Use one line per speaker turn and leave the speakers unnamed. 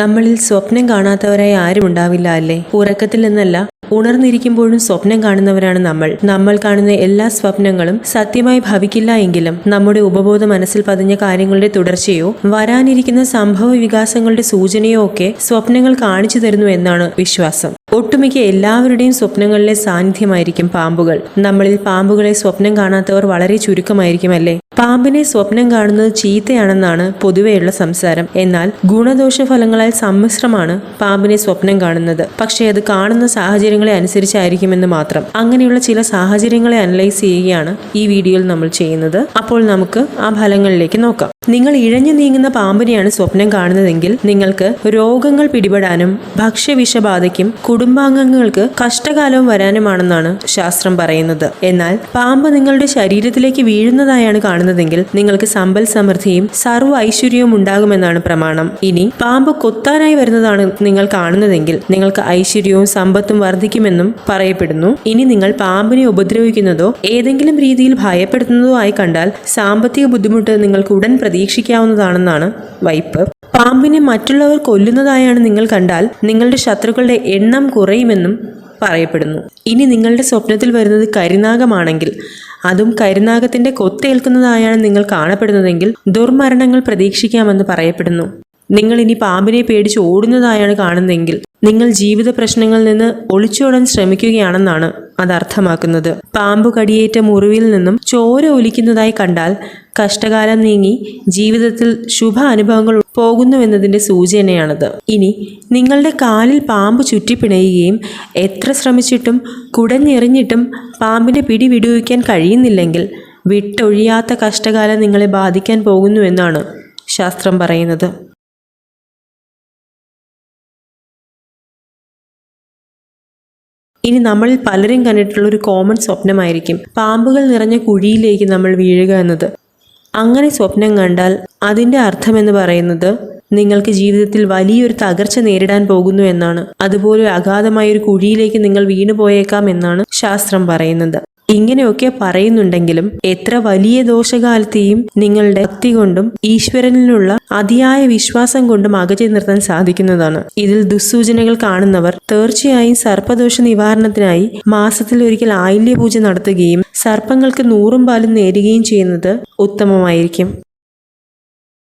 നമ്മളിൽ സ്വപ്നം കാണാത്തവരായി ആരും ഉണ്ടാവില്ല അല്ലേ? ഉറക്കത്തിൽ നിന്നല്ല ഉണർന്നിരിക്കുമ്പോഴും സ്വപ്നം കാണുന്നവരാണ് നമ്മൾ. നമ്മൾ കാണുന്ന എല്ലാ സ്വപ്നങ്ങളും സത്യമായി ഭവിക്കില്ല എങ്കിലും നമ്മുടെ ഉപബോധ മനസ്സിൽ പതിഞ്ഞ കാര്യങ്ങളുടെ തുടർച്ചയോ വരാനിരിക്കുന്ന സംഭവ വികാസങ്ങളുടെ സൂചനയോ ഒക്കെ സ്വപ്നങ്ങൾ കാണിച്ചു തരുന്നു എന്നാണ് വിശ്വാസം. ഒട്ടുമിക്ക എല്ലാവരുടെയും സ്വപ്നങ്ങളിലെ സാന്നിധ്യമായിരിക്കും പാമ്പുകൾ. നമ്മളിൽ പാമ്പുകളെ സ്വപ്നം കാണാത്തവർ വളരെ ചുരുക്കമായിരിക്കും അല്ലേ? പാമ്പിനെ സ്വപ്നം കാണുന്നത് ചീത്തയാണെന്നാണ് പൊതുവെയുള്ള സംസാരം. എന്നാൽ ഗുണദോഷ ഫലങ്ങളാൽ സമ്മിശ്രമാണ് പാമ്പിനെ സ്വപ്നം കാണുന്നത്. പക്ഷേ അത് കാണുന്ന സാഹചര്യങ്ങളെ അനുസരിച്ചായിരിക്കുമെന്ന് മാത്രം. അങ്ങനെയുള്ള ചില സാഹചര്യങ്ങളെ അനലൈസ് ചെയ്യുകയാണ് ഈ വീഡിയോയിൽ നമ്മൾ ചെയ്യുന്നത്. അപ്പോൾ നമുക്ക് ആ ഫലങ്ങളിലേക്ക് നോക്കാം. നിങ്ങൾ ഇഴഞ്ഞു നീങ്ങുന്ന പാമ്പിനെയാണ് സ്വപ്നം കാണുന്നതെങ്കിൽ നിങ്ങൾക്ക് രോഗങ്ങൾ പിടിപെടാനും ഭക്ഷ്യവിഷബാധയ്ക്കും കുടുംബാംഗങ്ങൾക്ക് കഷ്ടകാലവും വരാനുമാണെന്നാണ് ശാസ്ത്രം പറയുന്നത്. എന്നാൽ പാമ്പ് നിങ്ങളുടെ ശരീരത്തിലേക്ക് വീഴുന്നതായാണ് കാണുന്നതെങ്കിൽ നിങ്ങൾക്ക് സമ്പൽ സമൃദ്ധിയും സർവ ഐശ്വര്യവും ഉണ്ടാകുമെന്നാണ് പ്രമാണം. ഇനി പാമ്പ് കൊത്താനായി വരുന്നതാണ് നിങ്ങൾ കാണുന്നതെങ്കിൽ നിങ്ങൾക്ക് ഐശ്വര്യവും സമ്പത്തും വർദ്ധിക്കുമെന്നും പറയപ്പെടുന്നു. ഇനി നിങ്ങൾ പാമ്പിനെ ഉപദ്രവിക്കുന്നതോ ഏതെങ്കിലും രീതിയിൽ ഭയപ്പെടുത്തുന്നതോ ആയി കണ്ടാൽ സാമ്പത്തിക ബുദ്ധിമുട്ട് നിങ്ങൾക്ക് ഉടൻ പ്രതീക്ഷിക്കാവുന്നതാണെന്നാണ് വൈപ്പ്. പാമ്പിനെ മറ്റുള്ളവർ കൊല്ലുന്നതായാണ് നിങ്ങൾ കണ്ടാൽ നിങ്ങളുടെ ശത്രുക്കളുടെ എണ്ണം കുറയുമെന്നും പറയപ്പെടുന്നു. ഇനി നിങ്ങളുടെ സ്വപ്നത്തിൽ വരുന്നത് കരിനാഗമാണെങ്കിൽ അതും കരിനാഗത്തിന്റെ കൊത്തേൽക്കുന്നതായാണ് നിങ്ങൾ കാണപ്പെടുന്നതെങ്കിൽ ദുർമരണങ്ങൾ പ്രതീക്ഷിക്കാമെന്ന് പറയപ്പെടുന്നു. നിങ്ങൾ ഇനി പാമ്പിനെ പേടിച്ച് ഓടുന്നതായാണ് കാണുന്നതെങ്കിൽ നിങ്ങൾ ജീവിത പ്രശ്നങ്ങളിൽ നിന്ന് ഒളിച്ചോടാൻ ശ്രമിക്കുകയാണെന്നാണ് അത് അർത്ഥമാക്കുന്നത്. പാമ്പ് കടിയേറ്റ മുറിവിൽ നിന്നും ചോര ഒലിക്കുന്നതായി കണ്ടാൽ കഷ്ടകാലം നീങ്ങി ജീവിതത്തിൽ ശുഭ അനുഭവങ്ങൾ പോകുന്നുവെന്നതിന്റെ സൂചനയാണത്. ഇനി നിങ്ങളുടെ കാലിൽ പാമ്പ് ചുറ്റിപ്പിണയുകയും എത്ര ശ്രമിച്ചിട്ടും കുടഞ്ഞെറിഞ്ഞിട്ടും പാമ്പിന്റെ പിടി വിടുവിക്കാൻ കഴിയുന്നില്ലെങ്കിൽ വിട്ടൊഴിയാത്ത കഷ്ടകാലം നിങ്ങളെ ബാധിക്കാൻ പോകുന്നുവെന്നാണ് ശാസ്ത്രം പറയുന്നത്. ഇനി നമ്മൾ പലരും കണ്ടിട്ടുള്ള ഒരു കോമൺ സ്വപ്നമായിരിക്കും. പാമ്പുകൾ നിറഞ്ഞ കുഴിയിലേക്ക് നമ്മൾ വീഴുക എന്നത്. അങ്ങനെ സ്വപ്നം കണ്ടാൽ അതിന്റെ അർത്ഥമെന്ന് പറയുന്നത് നിങ്ങൾക്ക് ജീവിതത്തിൽ വലിയൊരു തകർച്ച നേരിടാൻ പോകുന്നു എന്നാണ്. അതുപോലെ അഗാധമായ ഒരു കുഴിയിലേക്ക് നിങ്ങൾ വീണു പോയേക്കാം എന്നാണ് ശാസ്ത്രം പറയുന്നത്. ഇങ്ങനെയൊക്കെ പറയുന്നുണ്ടെങ്കിലും എത്ര വലിയ ദോഷകാലത്തെയും നിങ്ങളുടെ ഭക്തി കൊണ്ടും ഈശ്വരനിലുള്ള അതിയായ വിശ്വാസം കൊണ്ടും അകറ്റി നിർത്താൻ സാധിക്കുന്നതാണ്. ഇതിൽ ദുസ്സൂചനകൾ കാണുന്നവർ തീർച്ചയായും സർപ്പദോഷ നിവാരണത്തിനായി മാസത്തിൽ ഒരിക്കൽ ആയില്യ പൂജ നടത്തുകയും സർപ്പങ്ങൾക്ക് നൂറും പാലും നേരുകയും ചെയ്യുന്നത് ഉത്തമമായിരിക്കും.